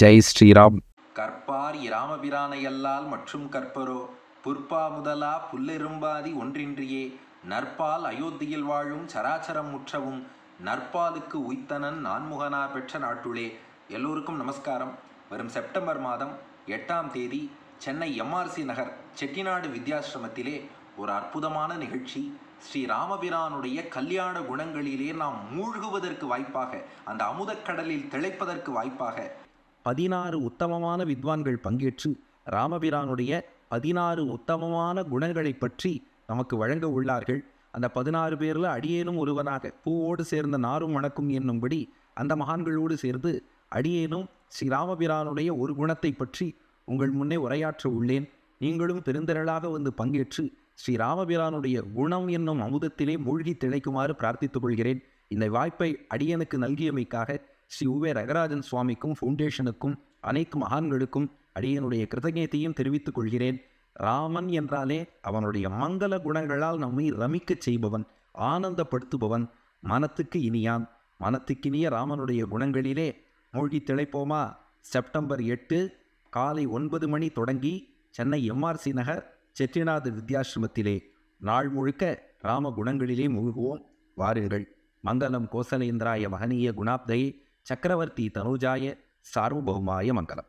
ஜெய் ஸ்ரீராம். கற்பார் இராமபிரானையல்லால் மற்றும் கற்பரோ புற்பா முதலா புல்லெரும்பாதி ஒன்றின்றியே நற்பால் அயோத்தியில் வாழும் சராச்சரம் முற்றவும் நற்பாலுக்கு உய்த்தனன் நான்முகனார் பெற்ற நாட்டுளே எல்லோருக்கும் நமஸ்காரம். வரும் செப்டம்பர் மாதம் எட்டாம் தேதி சென்னை எம்ஆர்சி நகர் செட்டிநாடு வித்யாசிரமத்திலே ஒரு அற்புதமான நிகழ்ச்சி. ஸ்ரீ ராமபிரானுடைய கல்யாண குணங்களிலே நாம் மூழ்குவதற்கு வாய்ப்பாக அந்த அமுதக்கடலில் திளைப்பதற்கு வாய்ப்பாக பதினாறு உத்தமமான வித்வான்கள் பங்கேற்று ராமபிரானுடைய பதினாறு உத்தமமான குணங்களை பற்றி நமக்கு வழங்க உள்ளார்கள். அந்த பதினாறு பேரில் அடியேனும் ஒருவனாக பூவோடு சேர்ந்த நாரும் வணக்கும் என்னும்படி அந்த மகான்களோடு சேர்ந்து அடியேனும் ஸ்ரீ ராமபிரானுடைய ஒரு குணத்தை பற்றி உங்கள் முன்னே உரையாற்ற உள்ளேன். நீங்களும் பெருந்திரளாக வந்து பங்கேற்று ஸ்ரீ ராமபிரானுடைய குணம் என்னும் அமுதத்திலே மூழ்கி திளைக்குமாறு பிரார்த்தித்துக் கொள்கிறேன். இந்த வாய்ப்பை அடியனுக்கு நல்கியமைக்காக ஸ்ரீ உவே ரகராஜன் சுவாமிக்கும் ஃபவுண்டேஷனுக்கும் அனைத்து மகான்களுக்கும் அடியனுடைய கிருதஜத்தையும் தெரிவித்துக் கொள்கிறேன். ராமன் என்றாலே அவனுடைய மங்கள குணங்களால் நம்மை ரமிக்கச் செய்பவன் ஆனந்தப்படுத்துபவன் மனத்துக்கு இனியான். மனத்துக்கினிய ராமனுடைய குணங்களிலே மூழ்கி திளைப்போமா? செப்டம்பர் எட்டு காலை ஒன்பது மணி தொடங்கி சென்னை எம்ஆர்சி நகர் செட்டிநாடு வித்யாசிரமத்திலே. நாள் முழுக்க ராம குணங்களிலே முழுகுவோம். வாருங்கள். மங்களம் கோசலேந்திராய மகனீய குணாப்தை சக்கரவர்த்தி தனுஜாய சார்வபௌமாய மங்களம்